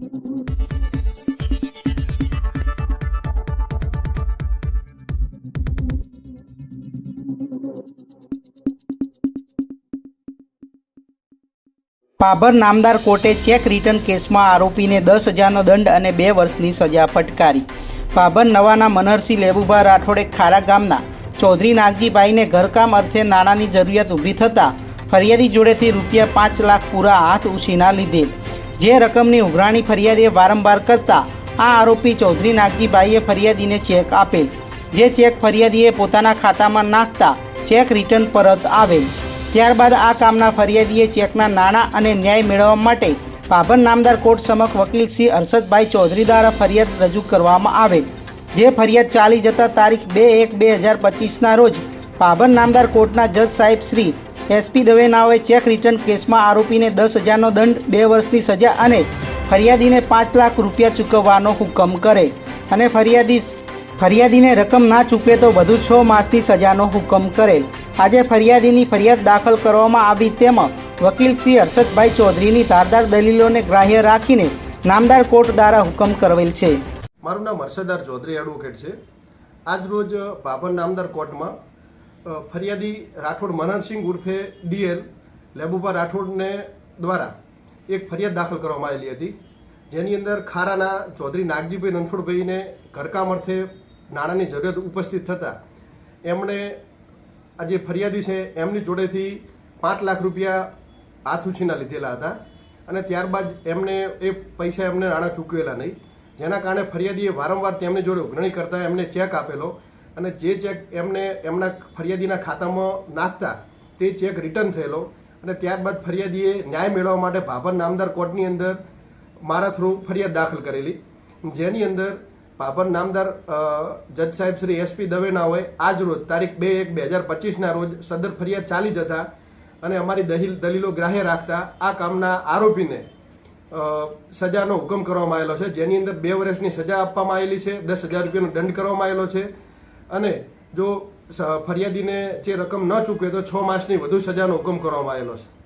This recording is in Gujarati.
પાભર નામદાર કોર્ટે ચેક રિટર્ન કેસમાં આરોપીને દસ હજારનો દંડ અને બે વર્ષની સજા ફટકારી. પાભર નવાના મનહરસિંહ લેબુભા રાઠોડે ખારા ગામના ચૌધરી નાગજીભાઈને ઘરકામ અર્થે નાણાંની જરૂરિયાત ઊભી થતાં ફરિયાદી જોડેથી રૂપિયા પાંચ લાખ પૂરા હાથ ઉછીના લીધેલ જે રકમની ઉઘરાણી ફરિયાદીએ વારંવાર કરતા આ આરોપી ચૌધરી નાગજીભાઈએ ફરિયાદીને ચેક આપેલ. જે ચેક ફરિયાદીએ પોતાના ખાતામાં નાખતા ચેક રિટર્ન પરત આવેલ. ત્યારબાદ આ કામના ફરિયાદીએ ચેકના નાણાં અને ન્યાય મેળવવા માટે પાભર નામદાર કોર્ટ સમક્ષ વકીલ શ્રી હર્ષદભાઈ ચૌધરી દ્વારા ફરિયાદ રજૂ કરવામાં આવેલ. જે ફરિયાદ ચાલી જતા તારીખ બે એક બે હજાર પચીસના રોજ પાભર નામદાર કોર્ટના જજ સાહેબ શ્રી એસપી દવે નાઓએ ચેક રિટર્ન કેસમાં આરોપીને દસ હજારનો દંડ, બે વર્ષની સજા અને ફરિયાદીને પાંચ લાખ રૂપિયા ચૂકવવાનો હુકમ કરે. અને ફરિયાદી ફરિયાદીને રકમ ના ચૂકવે તો વધુ છ માસની સજાનો હુકમ કરેલ આજે ફરિયાદીની ફરિયાદ દાખલ કરવામાં આવી તેમાં વકીલ શ્રી હર્ષદભાઈ ચૌધરીની ધારદાર દલીલોને ગ્રાહ્ય રાખીને નામદાર કોર્ટ દ્વારા હુકમ કરેલ છે. મારું નામ હર્ષદાર ચૌધરી એડવોકેટ છે. આજ રોજ બાબર નામદાર કોર્ટમાં ફરિયાદી રાઠોડ મનનસિંહ ઉર્ફે ડીએલ લેબુભા રાઠોડને દ્વારા એક ફરિયાદ દાખલ કરવામાં આવેલી હતી, જેની અંદર ખારાના ચૌધરી નાગજીભાઈ રણછોડભાઈને ઘરકામ અર્થે નાણાંની જરૂરિયાત ઉપસ્થિત થતાં એમણે આ જે ફરિયાદી છે એમની જોડેથી પાંચ લાખ રૂપિયા હાથ ઉછીના લીધેલા હતા અને ત્યારબાદ એમને એ પૈસા એમને નાણાં ચૂકવેલા નહીં. જેના કારણે ફરિયાદીએ વારંવાર તેમની જોડે ઉઘરણી કરતા એમને ચેક આપેલો અને જે ચેક એમને એમના ફરિયાદીના ખાતામાં નાખતા, તે ચેક રિટર્ન થયેલો. અને ત્યારબાદ ફરિયાદીએ ન્યાય મેળવવા માટે ભાભર નામદાર કોર્ટની અંદર મારા થ્રુ ફરિયાદ દાખલ કરેલી. જેની અંદર ભાભર નામદાર જજ સાહેબ શ્રી એસપી દવેના હોય, આજ રોજ તારીખ બે એક બે હજાર પચીસના રોજ સદર ફરિયાદ ચાલી જતા અને અમારી દલીલ દલીલો ગ્રાહ્ય રાખતા આ કામના આરોપીને સજાનો હુકમ કરવામાં આવેલો છે. જેની અંદર બે વર્ષની સજા આપવામાં આવેલી છે, દસ હજાર રૂપિયાનો દંડ કરવામાં આવેલો છે. અને જો ફરિયાદીને જે રકમ ન ચૂકવે તો છ માસની વધુ સજાનો હુકમ કરવામાં આવેલો છે.